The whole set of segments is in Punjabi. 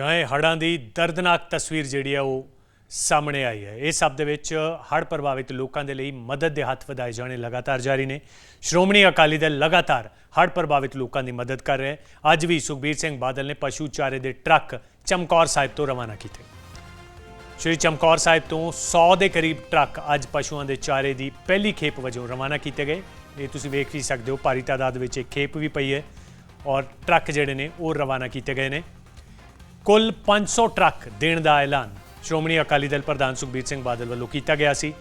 ਗਏ ਹੜ੍ਹਾਂ ਦੀ ਦਰਦਨਾਕ ਤਸਵੀਰ ਜਿਹੜੀ ਹੈ ਉਹ ਸਾਹਮਣੇ ਆਈ ਹੈ। ਇਸ ਸਭ ਦੇ ਵਿੱਚ ਹੜ੍ਹ ਪ੍ਰਭਾਵਿਤ ਲੋਕਾਂ ਦੇ ਲਈ ਮਦਦ ਦੇ ਹੱਥ ਵਧਾਏ ਜਾਣੇ ਲਗਾਤਾਰ ਜਾਰੀ ਨੇ। ਸ਼੍ਰੋਮਣੀ ਅਕਾਲੀ ਦਲ ਲਗਾਤਾਰ ਹੜ੍ਹ ਪ੍ਰਭਾਵਿਤ ਲੋਕਾਂ ਦੀ ਮਦਦ ਕਰ ਰਿਹਾ ਹੈ। ਅੱਜ ਵੀ ਸੁਖਬੀਰ ਸਿੰਘ ਬਾਦਲ ਨੇ ਪਸ਼ੂ ਚਾਰੇ ਦੇ ਟਰੱਕ ਚਮਕੌਰ ਸਾਹਿਬ ਤੋਂ ਰਵਾਨਾ ਕੀਤੇ। ਸ਼੍ਰੀ ਚਮਕੌਰ ਸਾਹਿਬ ਤੋਂ 100 ਦੇ ਕਰੀਬ ਟਰੱਕ ਅੱਜ ਪਸ਼ੂਆਂ ਦੇ ਚਾਰੇ ਦੀ ਪਹਿਲੀ ਖੇਪ ਵਜੋਂ ਰਵਾਨਾ ਕੀਤੇ ਗਏ। ਇਹ ਤੁਸੀਂ ਵੇਖ ਵੀ ਸਕਦੇ ਹੋ, ਭਾਰੀ ਤਾਦਾਦ ਵਿੱਚ ਇਹ ਖੇਪ ਵੀ ਪਈ ਹੈ ਔਰ ਟਰੱਕ ਜਿਹੜੇ ਨੇ ਉਹ ਰਵਾਨਾ ਕੀਤੇ ਗਏ ਨੇ। ਕੁੱਲ 500 ਟਰੱਕ ਦੇਣ ਦਾ ਐਲਾਨ ਸ਼੍ਰੋਮਣੀ ਅਕਾਲੀ ਦਲ ਪ੍ਰਧਾਨ ਸੁਖਬੀਰ ਸਿੰਘ ਬਾਦਲ ਵੱਲੋਂ ਕੀਤਾ ਗਿਆ ਸੀ।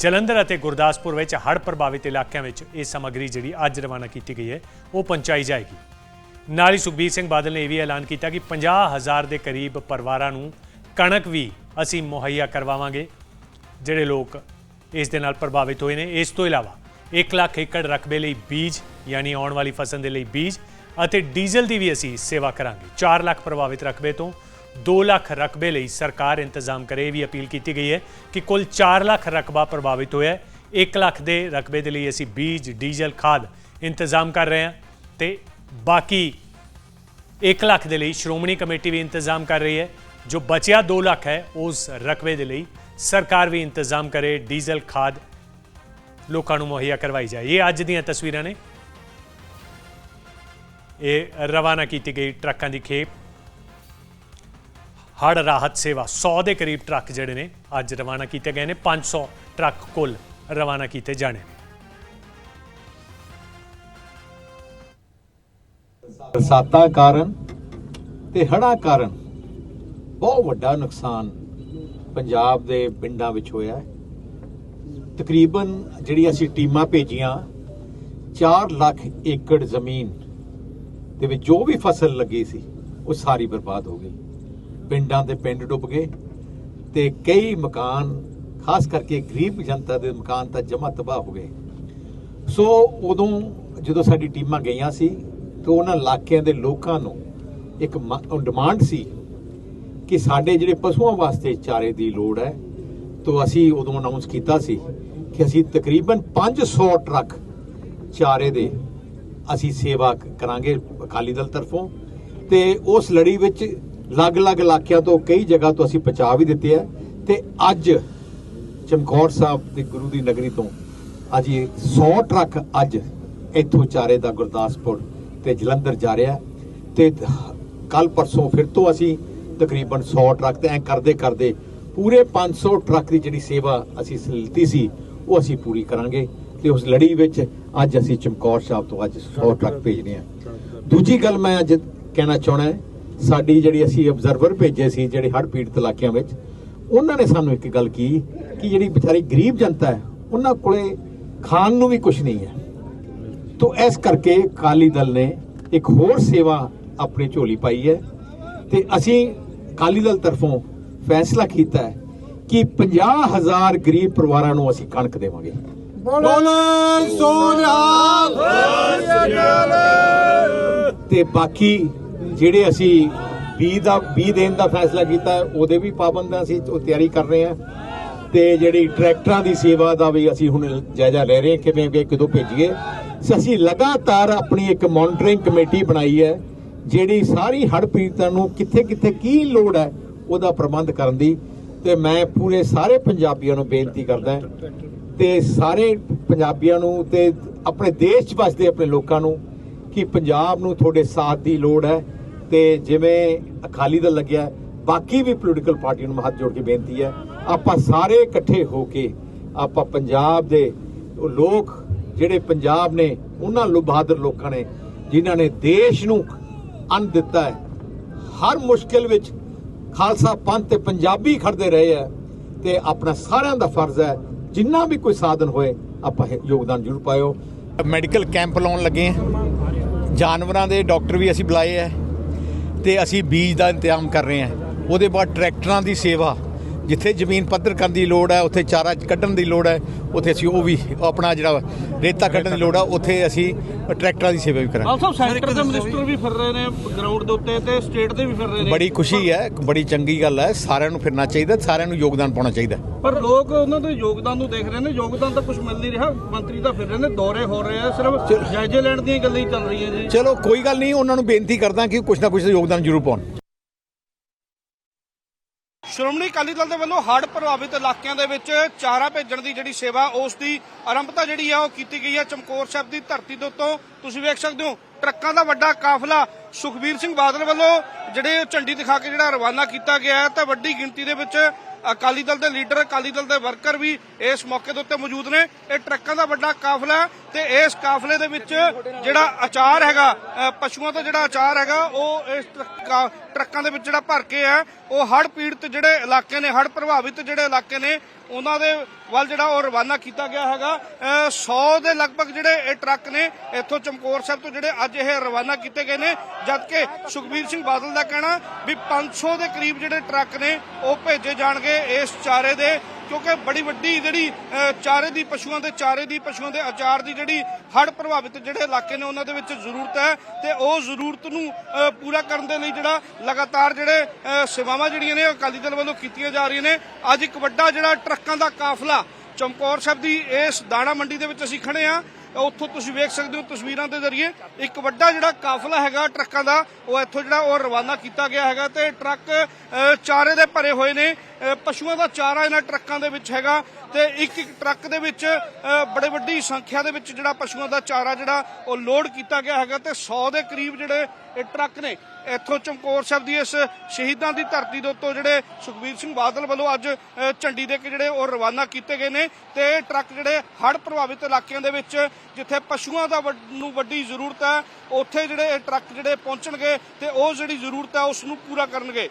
ਜਲੰਧਰ ਅਤੇ ਗੁਰਦਾਸਪੁਰ ਵਿੱਚ ਹੜ੍ਹ ਪ੍ਰਭਾਵਿਤ ਇਲਾਕਿਆਂ ਵਿੱਚ ਇਹ ਸਮੱਗਰੀ ਜਿਹੜੀ ਅੱਜ ਰਵਾਨਾ ਕੀਤੀ ਗਈ ਹੈ, ਉਹ ਪਹੁੰਚਾਈ ਜਾਏਗੀ। ਨਾਲ ਹੀ ਸੁਖਬੀਰ ਸਿੰਘ ਬਾਦਲ ਨੇ ਇਹ ਵੀ ਐਲਾਨ ਕੀਤਾ ਕਿ 50000 ਦੇ ਕਰੀਬ ਪਰਿਵਾਰਾਂ ਨੂੰ ਕਣਕ ਵੀ ਅਸੀਂ ਮੁਹੱਈਆ ਕਰਵਾਵਾਂਗੇ। ਜਿਹੜੇ ਲੋਕ ਇਸ ਦੇ ਨਾਲ ਪ੍ਰਭਾਵਿਤ ਹੋਏ ਨੇ, ਇਸ ਤੋਂ ਇਲਾਵਾ 1 ਲੱਖ ਏਕੜ ਰਕਬੇ ਲਈ ਬੀਜ, ਯਾਨੀ ਆਉਣ ਵਾਲੀ ਫਸਲ ਦੇ ਲਈ ਬੀਜ ਅਤੇ ਡੀਜ਼ਲ ਦੀ ਵੀ ਅਸੀਂ ਸੇਵਾ ਕਰਾਂਗੇ। 4 ਲੱਖ ਪ੍ਰਭਾਵਿਤ ਰਕਬੇ ਤੋਂ 2 ਲੱਖ ਰਕਬੇ ਲਈ ਸਰਕਾਰ ਇੰਤਜ਼ਾਮ ਕਰੇ, ਇਹ ਵੀ ਅਪੀਲ ਕੀਤੀ ਗਈ ਹੈ ਕਿ ਕੁੱਲ 4 ਲੱਖ ਰਕਬਾ ਪ੍ਰਭਾਵਿਤ ਹੋਇਆ ਹੈ। 1 ਲੱਖ ਦੇ ਰਕਬੇ ਦੇ ਲਈ ਅਸੀਂ ਬੀਜ, ਡੀਜ਼ਲ, ਖਾਦ ਇੰਤਜ਼ਾਮ ਕਰ ਰਹੇ ਹਾਂ ਤੇ ਬਾਕੀ 1 ਲੱਖ ਦੇ ਲਈ ਸ਼੍ਰੋਮਣੀ ਕਮੇਟੀ ਵੀ ਇੰਤਜ਼ਾਮ ਕਰ ਰਹੀ ਹੈ। ਜੋ ਬਚਿਆ 2 ਲੱਖ ਹੈ, ਉਸ ਰਕਬੇ ਦੇ ਲਈ ਸਰਕਾਰ ਵੀ ਇੰਤਜ਼ਾਮ ਕਰੇ, ਡੀਜ਼ਲ, ਖਾਦ ਲੋਕਾਂ ਨੂੰ ਮੁਹੱਈਆ ਕਰਵਾਈ ਜਾਏ। ਇਹ ਅੱਜ ਦੀਆਂ ਤਸਵੀਰਾਂ ਨੇ। ਇਹ ਰਵਾਨਾ ਕੀਤੀ ਗਈ ਟਰੱਕਾਂ ਦੀ ਖੇਪ। ਹੜ੍ਹ ਰਾਹਤ ਸੇਵਾ 100 ਦੇ ਕਰੀਬ ਟਰੱਕ ਜਿਹੜੇ ਨੇ ਅੱਜ ਰਵਾਨਾ ਕੀਤੇ ਗਏ ਨੇ 500 ਟਰੱਕ ਕੁੱਲ ਰਵਾਨਾ ਕੀਤੇ ਜਾਣੇ ਬਰਸਾਤਾਂ ਕਾਰਨ ਤੇ ਹੜ੍ਹਾਂ ਕਾਰਨ ਬਹੁਤ ਵੱਡਾ ਨੁਕਸਾਨ ਪੰਜਾਬ ਦੇ ਪਿੰਡਾਂ ਵਿੱਚ ਹੋਇਆ ਹੈ। ਤਕਰੀਬਨ ਜਿਹੜੀ ਅਸੀਂ ਟੀਮਾਂ ਭੇਜੀਆਂ 4 ਲੱਖ ਏਕੜ ਜ਼ਮੀਨ ਦੇ ਵਿੱਚ ਜੋ ਵੀ ਫਸਲ ਲੱਗੀ ਸੀ, ਉਹ ਸਾਰੀ ਬਰਬਾਦ ਹੋ ਗਈ। ਪਿੰਡਾਂ ਦੇ ਪਿੰਡ ਡੁੱਬ ਗਏ ਤੇ ਕਈ ਮਕਾਨ, ਖਾਸ ਕਰਕੇ ਗਰੀਬ ਜਨਤਾ ਦੇ ਮਕਾਨ ਤਾਂ ਜਮਾ ਤਬਾਹ ਹੋ ਗਏ। ਸੋ ਉਦੋਂ ਜਦੋਂ ਸਾਡੀ ਟੀਮਾਂ ਗਈਆਂ ਸੀ, ਤੇ ਉਹਨਾਂ ਇਲਾਕਿਆਂ ਦੇ ਲੋਕਾਂ ਨੂੰ ਇੱਕ ਡਿਮਾਂਡ ਸੀ ਕਿ ਸਾਡੇ ਜਿਹੜੇ ਪਸ਼ੂਆਂ ਵਾਸਤੇ ਚਾਰੇ ਦੀ ਲੋੜ ਹੈ, ਤੋਂ ਅਸੀਂ ਉਦੋਂ ਅਨਾਉਂਸ ਕੀਤਾ ਸੀ ਕਿ ਅਸੀਂ ਤਕਰੀਬਨ 500 ਟਰੱਕ ਚਾਰੇ ਦੇ ਅਸੀਂ ਸੇਵਾ ਕਰਾਂਗੇ ਅਕਾਲੀ ਦਲ ਤਰਫੋਂ। ਤੇ ਉਸ ਲੜੀ ਵਿੱਚ ਅਲੱਗ-ਅਲੱਗ ਇਲਾਕਿਆਂ ਤੋਂ ਕਈ ਜਗ੍ਹਾ ਤੋਂ ਅਸੀਂ ਪਹੁੰਚਾ ਵੀ ਦਿੱਤੇ ਆ। ਤੇ ਅੱਜ ਚਮਕੌਰ ਸਾਹਿਬ ਦੇ ਗੁਰੂ ਦੀ ਨਗਰੀ ਤੋਂ ਅੱਜ ਇਹ 100 ਟਰੱਕ ਅੱਜ ਇੱਥੋਂ ਚਾਰੇ ਦਾ ਗੁਰਦਾਸਪੁਰ ਤੇ ਜਲੰਧਰ ਜਾ ਰਿਹਾ ਹੈ। ਤੇ ਕੱਲ ਪਰਸੋਂ ਫਿਰ ਤੋਂ ਅਸੀਂ ਤਕਰੀਬਨ 100 ਟਰੱਕ ਤੇ ਐ ਕਰਦੇ ਕਰਦੇ ਪੂਰੇ 500 ਟਰੱਕ ਦੀ ਜਿਹੜੀ ਸੇਵਾ ਅਸੀਂ ਲਿੱਤੀ ਸੀ, ਉਹ ਅਸੀਂ ਪੂਰੀ ਕਰਾਂਗੇ। ਤੇ ਉਸ ਲੜੀ ਵਿੱਚ ਅੱਜ ਅਸੀਂ ਚਮਕੌਰ ਸਾਹਿਬ ਤੋਂ ਅੱਜ 100 ਟਰੱਕ ਭੇਜਨੇ ਆ। ਦੂਜੀ ਗੱਲ ਮੈਂ ਅੱਜ ਕਹਿਣਾ ਚਾਹਣਾ ਸਾਡੀ ਜਿਹੜੀ ਅਸੀਂ ਅਬਜ਼ਰਵਰ ਭੇਜੇ ਸੀ ਜਿਹੜੇ ਹੜ੍ਹ ਪੀੜਤ ਇਲਾਕਿਆਂ ਵਿੱਚ ਉਹਨਾਂ ਨੇ ਸਾਨੂੰ ਇੱਕ ਗੱਲ ਕੀ ਕਿ ਜਿਹੜੀ ਵਿਚਾਰੀ ਗਰੀਬ ਜਨਤਾ ਹੈ ਉਹਨਾਂ ਕੋਲੇ ਖਾਣ ਨੂੰ ਵੀ ਕੁਝ ਨਹੀਂ ਹੈ। ਤੋ ਇਸ ਕਰਕੇ ਅਕਾਲੀ ਦਲ ਨੇ ਇੱਕ ਹੋਰ ਸੇਵਾ ਆਪਣੀ ਝੋਲੀ ਪਾਈ ਹੈ ਤੇ ਅਸੀਂ ਅਕਾਲੀ ਦਲ ਤਰਫੋਂ ਫੈਸਲਾ ਕੀਤਾ ਹੈ ਕਿ 50000 ਗਰੀਬ ਪਰਿਵਾਰਾਂ ਨੂੰ ਅਸੀਂ ਕਣਕ ਦੇਵਾਂਗੇ। ਬੋਲੇ ਸੋਨਿਆ ਤੇ ਬਾਕੀ ਜਿਹੜੇ ਅਸੀਂ ਬੀ ਦਾ ਬੀ ਦੇਣ ਦਾ ਫੈਸਲਾ ਕੀਤਾ, ਉਹਦੇ ਵੀ ਪਾਬੰਦ ਹਾਂ ਅਸੀਂ ਉਹ ਤਿਆਰੀ ਕਰ ਰਹੇ ਹਾਂ ਤੇ ਜਿਹੜੀ ਟਰੈਕਟਰਾਂ ਦੀ ਸੇਵਾ ਦਾ ਵੀ ਅਸੀਂ ਹੁਣ ਜਾਇਜ਼ਾ ਲੈ ਰਹੇ ਹਾਂ ਕਿਵੇਂ ਕਿ ਕਦੋਂ ਭੇਜੀਏ। ਅਸੀਂ ਲਗਾਤਾਰ ਆਪਣੀ ਇੱਕ ਮੋਨਿਟਰਿੰਗ ਕਮੇਟੀ ਬਣਾਈ ਹੈ, ਜਿਹੜੀ ਸਾਰੀ ਹੜ੍ਹ ਪੀੜਤਾਂ ਨੂੰ ਕਿੱਥੇ ਕਿੱਥੇ ਕੀ ਲੋੜ ਹੈ, ਉਹਦਾ ਪ੍ਰਬੰਧ ਕਰਨ ਦੀ। ਤੇ ਮੈਂ ਪੂਰੇ ਸਾਰੇ ਪੰਜਾਬੀਆਂ ਨੂੰ ਬੇਨਤੀ ਕਰਦਾ ਤੇ ਸਾਰੇ ਪੰਜਾਬੀਆਂ ਨੂੰ ਤੇ ਆਪਣੇ ਦੇਸ਼ 'ਚ ਵਸਦੇ ਆਪਣੇ ਲੋਕਾਂ ਨੂੰ ਕਿ ਪੰਜਾਬ ਨੂੰ ਤੁਹਾਡੇ ਸਾਥ ਦੀ ਲੋੜ ਹੈ ਤੇ ਜਿਵੇਂ ਅਕਾਲੀ ਦਲ ਲੱਗਿਆ, ਬਾਕੀ ਵੀ ਪੋਲੀਟੀਕਲ ਪਾਰਟੀਆਂ ਨੂੰ ਹੱਥ ਜੋੜ ਕੇ ਬੇਨਤੀ ਹੈ, ਆਪਾਂ ਸਾਰੇ ਇਕੱਠੇ ਹੋ ਕੇ ਆਪਾਂ ਪੰਜਾਬ ਦੇ ਉਹ ਲੋਕ ਜਿਹੜੇ ਪੰਜਾਬ ਨੇ, ਉਹਨਾਂ ਬਹਾਦਰ ਲੋਕਾਂ ਨੇ, ਜਿਨ੍ਹਾਂ ਨੇ ਦੇਸ਼ ਨੂੰ ਅੰਨ ਦਿੱਤਾ ਹੈ, ਹਰ ਮੁਸ਼ਕਿਲ ਵਿੱਚ ਖਾਲਸਾ ਪੰਥ ਤੇ ਪੰਜਾਬੀ ਖੜਦੇ ਰਹੇ ਹੈ ਤੇ ਆਪਣਾ ਸਾਰਿਆਂ ਦਾ ਫਰਜ਼ ਹੈ ਜਿੰਨਾ ਵੀ ਕੋਈ ਸਾਧਨ ਹੋਏ, ਆਪਾਂ ਇਹ ਯੋਗਦਾਨ ਜ਼ਰੂਰ ਪਾਇਓ। ਮੈਡੀਕਲ ਕੈਂਪ ਲਾਉਣ ਲੱਗੇ ਹਾਂ। ਜਾਨਵਰਾਂ ਦੇ ਡਾਕਟਰ ਵੀ ਅਸੀਂ ਬੁਲਾਏ ਹੈ ਤੇ ਅਸੀਂ ਬੀਜ ਦਾ ਇੰਤਜ਼ਾਮ ਕਰ ਰਹੇ ਹਾਂ। ਉਹਦੇ ਬਾਅਦ ਟਰੈਕਟਰਾਂ ਦੀ ਸੇਵਾ ਜਿੱਥੇ ਜ਼ਮੀਨ ਪੱਧਰ ਕਰਨ ਦੀ ਲੋੜ ਹੈ ਉੱਥੇ ਚਾਰਾ ਕੱਢਣ ਦੀ ਲੋੜ ਹੈ ਉੱਥੇ ਅਸੀਂ ਉਹ ਵੀ ਆਪਣਾ ਜਿਹੜਾ ਰੇਤਾ ਕੱਢਣ ਦੀ ਲੋੜ ਹੈ ਉੱਥੇ ਅਸੀਂ ਟਰੈਕਟਰਾਂ ਦੀ ਸੇਵਾ ਵੀ ਕਰਾਂਗੇ। ਆਲਸੋ ਸੈਂਟਰ ਦੇ ਮਿਨਿਸਟਰ ਵੀ ਫਿਰ ਰਹੇ ਨੇ ਗਰਾਊਂਡ ਦੇ ਉੱਤੇ ਤੇ ਸਟੇਟ ਦੇ ਵੀ ਫਿਰ ਰਹੇ ਨੇ। ਬੜੀ ਖੁਸ਼ੀ ਹੈ ਬੜੀ ਚੰਗੀ ਗੱਲ ਹੈ ਸਾਰਿਆਂ ਨੂੰ ਫਿਰਨਾ ਚਾਹੀਦਾ ਸਾਰਿਆਂ ਨੂੰ ਯੋਗਦਾਨ ਪਾਉਣਾ ਚਾਹੀਦਾ। ਪਰ ਲੋਕ ਉਹਨਾਂ ਦੇ ਯੋਗਦਾਨ ਨੂੰ ਦੇਖ ਰਹੇ ਨੇ ਯੋਗਦਾਨ ਤਾਂ ਕੁਝ ਮਿਲ ਨਹੀਂ ਰਿਹਾ ਮੰਤਰੀ ਤਾਂ ਫਿਰ ਰਹੇ ਨੇ ਦੌਰੇ ਹੋ ਰਹੇ ਆ ਸਿਰਫ ਜਾਇਜ਼ੇ ਲੈਣ ਦੀਆਂ ਗੱਲਾਂ ਹੀ ਚੱਲ ਰਹੀਆਂ ਜੀ। ਚਲੋ ਕੋਈ ਗੱਲ ਨਹੀਂ ਉਹਨਾਂ ਨੂੰ ਬੇਨਤੀ ਕਰਦਾ ਕਿ ਕੁਛ ਨਾ ਕੁਛ ਯੋਗਦਾਨ ਜ਼ਰੂਰ ਪਾਉਣ। ਸ਼੍ਰੋਮਣੀ ਅਕਾਲੀ ਦਲ ਦੇ ਵੱਲੋਂ ਹੜ੍ਹ ਪ੍ਰਭਾਵਿਤ ਇਲਾਕਿਆਂ ਦੇ ਵਿੱਚ ਚਾਰਾ ਭੇਜਣ ਦੀ ਜਿਹੜੀ ਸੇਵਾ, ਉਸ ਦੀ ਆਰੰਭਤਾ ਜਿਹੜੀ ਆ, ਉਹ ਕੀਤੀ ਗਈ ਹੈ ਚਮਕੌਰ ਸਾਹਿਬ ਦੀ ਧਰਤੀ ਦੇ ਉੱਤੋਂ। ਤੁਸੀਂ ਵੇਖ ਸਕਦੇ ਹੋ, ਟਰੱਕਾਂ ਦਾ ਵੱਡਾ ਕਾਫਲਾ ਸੁਖਬੀਰ ਸਿੰਘ ਬਾਦਲ ਵੱਲੋਂ ਜਿਹੜੇ ਝੰਡੀ ਦਿਖਾ ਕੇ ਜਿਹੜਾ ਰਵਾਨਾ ਕੀਤਾ ਗਿਆ ਹੈ, ਤਾਂ ਵੱਡੀ ਗਿਣਤੀ ਦੇ ਵਿੱਚ ਅਕਾਲੀ ਦਲ ਦੇ ਲੀਡਰ, ਅਕਾਲੀ ਦਲ ਦੇ ਵਰਕਰ ਵੀ ਇਸ ਮੌਕੇ ਦੇ ਉੱਤੇ ਮੌਜੂਦ ਨੇ। ਇਹ ਟਰੱਕਾਂ ਦਾ ਵੱਡਾ ਕਾਫਲਾ ਤੇ ਇਸ ਕਾਫਲੇ ਦੇ ਵਿੱਚ ਜਿਹੜਾ ਅਚਾਰ ਹੈਗਾ ਪਸ਼ੂਆਂ ਦਾ ਜਿਹੜਾ ਅਚਾਰ ਹੈਗਾ, ਉਹ ਇਸ ਟਰੱਕਾਂ ਦੇ ਵਿੱਚ ਜਿਹੜਾ ਭਰ ਕੇ ਹੈ, ਉਹ ਹੜ੍ਹ ਪੀੜਤ ਜਿਹੜੇ ਇਲਾਕੇ ਨੇ, ਹੜ੍ਹ ਪ੍ਰਭਾਵਿਤ ਜਿਹੜੇ ਇਲਾਕੇ ਨੇ, ਉਹਨਾਂ ਦੇ ਵੱਲ ਜਿਹੜਾ ਉਹ ਰਵਾਨਾ ਕੀਤਾ ਗਿਆ ਹੈਗਾ। 100 ਦੇ ਲਗਭਗ ਜਿਹੜੇ ਇਹ ਟਰੱਕ ਨੇ, ਇੱਥੋਂ ਚਮਕੌਰ ਸਾਹਿਬ ਤੋਂ ਜਿਹੜੇ ਅੱਜ ਇਹ ਰਵਾਨਾ ਕੀਤੇ ਗਏ ਨੇ ਜਦਕਿ ਸੁਖਬੀਰ ਸਿੰਘ ਬਾਦਲ ਦਾ ਕਹਿਣਾ ਵੀ 500 ਦੇ ਕਰੀਬ ਜਿਹੜੇ ਟਰੱਕ ਨੇ, ਉਹ ਭੇਜੇ ਜਾਣਗੇ ਇਸ ਚਾਰੇ ਦੇ, ਕਿਉਂਕਿ ਬੜੀ ਵੱਡੀ ਜਿਹੜੀ ਚਾਰੇ ਦੀ ਪਸ਼ੂਆਂ ਦੇ, ਚਾਰੇ ਦੀ ਪਸ਼ੂਆਂ ਦੇ ਆਚਾਰ ਦੀ ਜਿਹੜੀ ਹੜ੍ਹ ਪ੍ਰਭਾਵਿਤ ਜਿਹੜੇ ਇਲਾਕੇ ਨੇ, ਉਹਨਾਂ ਦੇ ਵਿੱਚ ਜ਼ਰੂਰਤ ਹੈ ਤੇ ਉਹ ਜ਼ਰੂਰਤ ਨੂੰ ਪੂਰਾ ਕਰਨ ਦੇ ਲਈ ਜਿਹੜਾ ਲਗਾਤਾਰ ਜਿਹੜੇ ਸੇਵਾਵਾਂ ਜਿਹੜੀਆਂ ਨੇ ਉਹ ਅਕਾਲੀ ਦਲ ਵੱਲੋਂ ਕੀਤੀਆਂ ਜਾ ਰਹੀਆਂ ਨੇ। ਅੱਜ ਇੱਕ ਵੱਡਾ ਜਿਹੜਾ ਟਰੱਕਾਂ ਦਾ ਕਾਫਲਾ ਚਮਕੌਰ ਸਾਹਿਬ ਦੀ ਇਸ ਦਾਣਾ ਮੰਡੀ ਦੇ ਵਿੱਚ ਅਸੀਂ ਖੜੇ ਆ ਉੱਥੋਂ ਤੁਸੀਂ ਵੇਖ ਸਕਦੇ ਹੋ ਤਸਵੀਰਾਂ ਦੇ ਜ਼ਰੀਏ। ਇੱਕ ਵੱਡਾ ਜਿਹੜਾ ਕਾਫਲਾ ਹੈਗਾ ਟਰੱਕਾਂ ਦਾ, ਉਹ ਇੱਥੋਂ ਜਿਹੜਾ ਉਹ ਰਵਾਨਾ ਕੀਤਾ ਗਿਆ ਹੈਗਾ ਤੇ ਟਰੱਕ ਚਾਰੇ ਦੇ ਭਰੇ ਹੋਏ ਨੇ। ਪਸ਼ੂਆਂ ਦਾ ਚਾਰਾ ਇਹਨਾਂ ਟਰੱਕਾਂ ਦੇ ਵਿੱਚ ਹੈਗਾ ਤੇ ਇੱਕ ਇੱਕ ਟਰੱਕ ਦੇ ਵਿੱਚ ਬੜੇ ਵੱਡੀ ਸੰਖਿਆ ਦੇ ਵਿੱਚ ਜਿਹੜਾ ਪਸ਼ੂਆਂ ਦਾ ਚਾਰਾ ਜਿਹੜਾ, ਉਹ ਲੋਡ ਕੀਤਾ ਗਿਆ ਹੈਗਾ ਤੇ 100 ਦੇ ਕਰੀਬ ਜਿਹੜੇ ਇਹ ਟਰੱਕ ਨੇ, ਇੱਥੋਂ ਚਮਕੌਰ ਸਾਹਿਬ ਦੀ ਇਸ ਸ਼ਹੀਦਾਂ ਦੀ ਧਰਤੀ ਦੇ ਉੱਤੋਂ ਜਿਹੜੇ ਸੁਖਬੀਰ ਸਿੰਘ ਬਾਦਲ ਵੱਲੋਂ ਅੱਜ ਝੰਡੀ ਦੇ ਕੇ ਜਿਹੜੇ ਉਹ ਰਵਾਨਾ ਕੀਤੇ ਗਏ ਨੇ ਤੇ ਇਹ ਟਰੱਕ ਜਿਹੜੇ ਹੜ੍ਹ ਪ੍ਰਭਾਵਿਤ ਇਲਾਕਿਆਂ ਦੇ ਵਿੱਚ, ਜਿੱਥੇ ਪਸ਼ੂਆਂ ਦਾ ਵੱਡ- ਨੂੰ ਵੱਡੀ ਜ਼ਰੂਰਤ ਹੈ, ਉੱਥੇ ਜਿਹੜੇ ਇਹ ਟਰੱਕ ਜਿਹੜੇ ਪਹੁੰਚਣਗੇ ਤੇ ਉਹ ਜਿਹੜੀ ਜ਼ਰੂਰਤ ਹੈ ਉਸ ਨੂੰ ਪੂਰਾ ਕਰਨਗੇ।